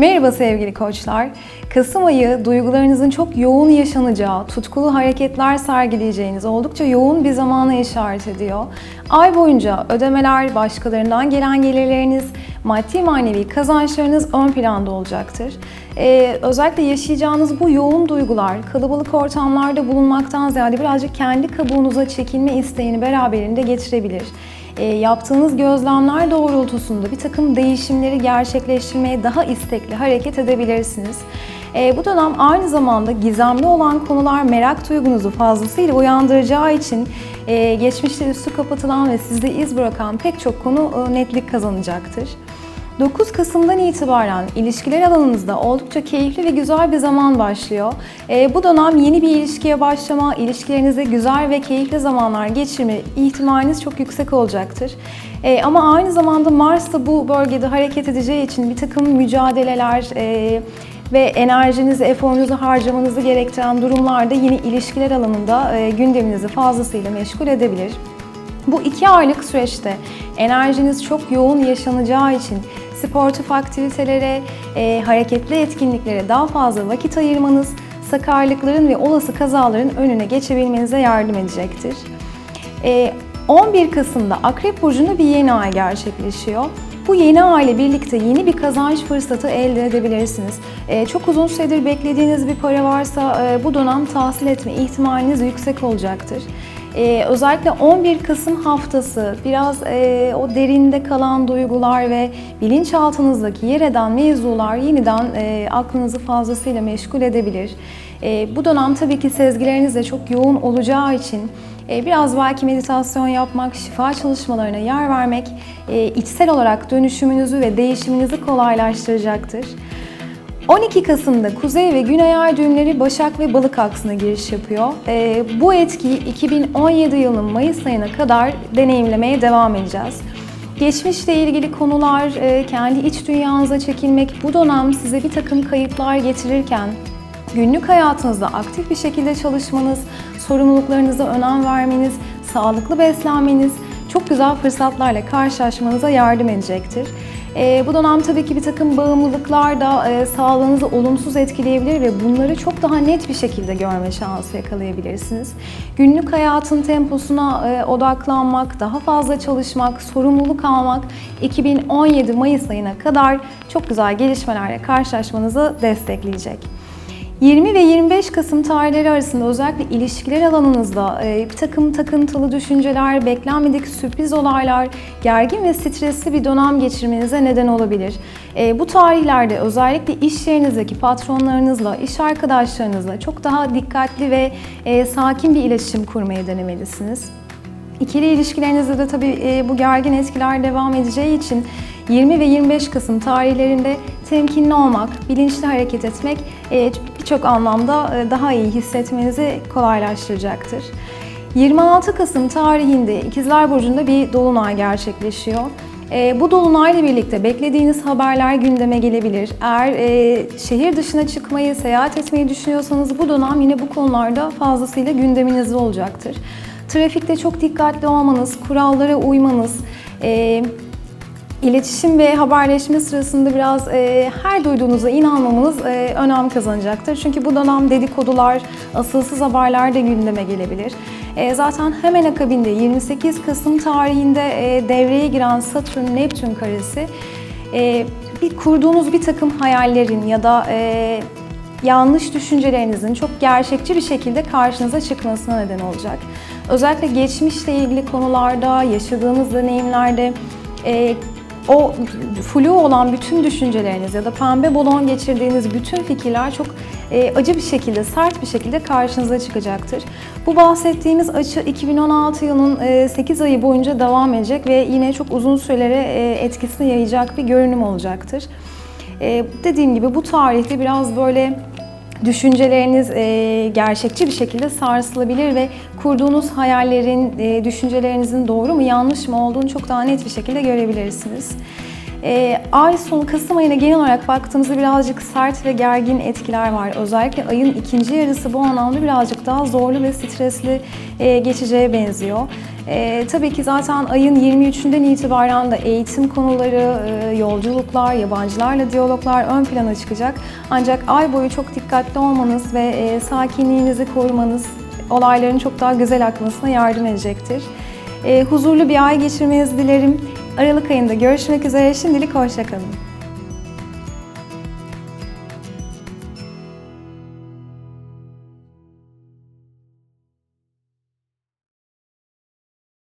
Merhaba sevgili koçlar. Kasım ayı duygularınızın çok yoğun yaşanacağı, tutkulu hareketler sergileyeceğiniz oldukça yoğun bir zamana işaret ediyor. Ay boyunca ödemeler, başkalarından gelen gelirleriniz, maddi manevi kazançlarınız ön planda olacaktır. Ee, özellikle yaşayacağınız bu yoğun duygular, kalabalık ortamlarda bulunmaktan ziyade birazcık kendi kabuğunuza çekilme isteğini beraberinde getirebilir yaptığınız gözlemler doğrultusunda bir takım değişimleri gerçekleştirmeye daha istekli hareket edebilirsiniz. E, bu dönem aynı zamanda gizemli olan konular merak duygunuzu fazlasıyla uyandıracağı için e, geçmişte üstü kapatılan ve sizde iz bırakan pek çok konu e, netlik kazanacaktır. 9 Kasım'dan itibaren ilişkiler alanınızda oldukça keyifli ve güzel bir zaman başlıyor. E, bu dönem yeni bir ilişkiye başlama, ilişkilerinize güzel ve keyifli zamanlar geçirme ihtimaliniz çok yüksek olacaktır. E, ama aynı zamanda Mars da bu bölgede hareket edeceği için bir takım mücadeleler, e, ve enerjinizi, eforunuzu harcamanızı gerektiren durumlarda yine ilişkiler alanında e, gündeminizi fazlasıyla meşgul edebilir. Bu iki aylık süreçte enerjiniz çok yoğun yaşanacağı için sportif aktivitelere, e, hareketli etkinliklere daha fazla vakit ayırmanız, sakarlıkların ve olası kazaların önüne geçebilmenize yardım edecektir. E, 11 Kasım'da Akrep Burcu'nda bir yeni ay gerçekleşiyor. Bu yeni ay ile birlikte yeni bir kazanç fırsatı elde edebilirsiniz. Ee, çok uzun süredir beklediğiniz bir para varsa e, bu dönem tahsil etme ihtimaliniz yüksek olacaktır. Ee, özellikle 11 Kasım haftası biraz e, o derinde kalan duygular ve bilinçaltınızdaki yer eden mevzular yeniden e, aklınızı fazlasıyla meşgul edebilir. E, bu dönem tabii ki sezgileriniz de çok yoğun olacağı için e, biraz belki meditasyon yapmak, şifa çalışmalarına yer vermek e, içsel olarak dönüşümünüzü ve değişiminizi kolaylaştıracaktır. 12 Kasım'da Kuzey ve Güney Ay düğümleri Başak ve Balık aksına giriş yapıyor. E, bu etkiyi 2017 yılının Mayıs ayına kadar deneyimlemeye devam edeceğiz. Geçmişle ilgili konular, kendi iç dünyanıza çekilmek bu dönem size bir takım kayıplar getirirken günlük hayatınızda aktif bir şekilde çalışmanız, sorumluluklarınıza önem vermeniz, sağlıklı beslenmeniz çok güzel fırsatlarla karşılaşmanıza yardım edecektir. E, bu dönem tabii ki bir takım bağımlılıklar da e, sağlığınızı olumsuz etkileyebilir ve bunları çok daha net bir şekilde görme şansı yakalayabilirsiniz. Günlük hayatın temposuna e, odaklanmak, daha fazla çalışmak, sorumluluk almak 2017 Mayıs ayına kadar çok güzel gelişmelerle karşılaşmanızı destekleyecek. 20 ve 25 Kasım tarihleri arasında özellikle ilişkiler alanınızda e, bir takım takıntılı düşünceler, beklenmedik sürpriz olaylar, gergin ve stresli bir dönem geçirmenize neden olabilir. E, bu tarihlerde özellikle iş yerinizdeki patronlarınızla, iş arkadaşlarınızla çok daha dikkatli ve e, sakin bir iletişim kurmaya denemelisiniz. İkili ilişkilerinizde de tabii bu gergin etkiler devam edeceği için 20 ve 25 Kasım tarihlerinde temkinli olmak, bilinçli hareket etmek birçok anlamda e, daha iyi hissetmenizi kolaylaştıracaktır. 26 Kasım tarihinde İkizler Burcu'nda bir dolunay gerçekleşiyor. E, bu dolunayla birlikte beklediğiniz haberler gündeme gelebilir. Eğer şehir dışına çıkmayı, seyahat etmeyi düşünüyorsanız bu dönem yine bu konularda fazlasıyla gündeminizde olacaktır. Trafikte çok dikkatli olmanız, kurallara uymanız, İletişim ve haberleşme sırasında biraz e, her duyduğunuza inanmamanız e, önem kazanacaktır. Çünkü bu dönem dedikodular, asılsız haberler de gündeme gelebilir. E, zaten hemen akabinde 28 Kasım tarihinde e, devreye giren Satürn-Neptün karesi e, bir kurduğunuz bir takım hayallerin ya da e, yanlış düşüncelerinizin çok gerçekçi bir şekilde karşınıza çıkmasına neden olacak. Özellikle geçmişle ilgili konularda, yaşadığınız deneyimlerde e, o flu olan bütün düşünceleriniz ya da pembe balon geçirdiğiniz bütün fikirler çok e, acı bir şekilde, sert bir şekilde karşınıza çıkacaktır. Bu bahsettiğimiz açı 2016 yılının e, 8 ayı boyunca devam edecek ve yine çok uzun sürelere e, etkisini yayacak bir görünüm olacaktır. E, dediğim gibi bu tarihte biraz böyle düşünceleriniz e, gerçekçi bir şekilde sarsılabilir ve kurduğunuz hayallerin, e, düşüncelerinizin doğru mu yanlış mı olduğunu çok daha net bir şekilde görebilirsiniz. Ee, ay sonu Kasım ayına genel olarak baktığımızda birazcık sert ve gergin etkiler var. Özellikle ayın ikinci yarısı bu anlamda birazcık daha zorlu ve stresli e, geçeceğe benziyor. E, tabii ki zaten ayın 23'ünden itibaren de eğitim konuları, e, yolculuklar, yabancılarla diyaloglar ön plana çıkacak. Ancak ay boyu çok dikkatli olmanız ve e, sakinliğinizi korumanız olayların çok daha güzel akmasına yardım edecektir. E, huzurlu bir ay geçirmenizi dilerim. Aralık ayında görüşmek üzere. Şimdilik hoşçakalın.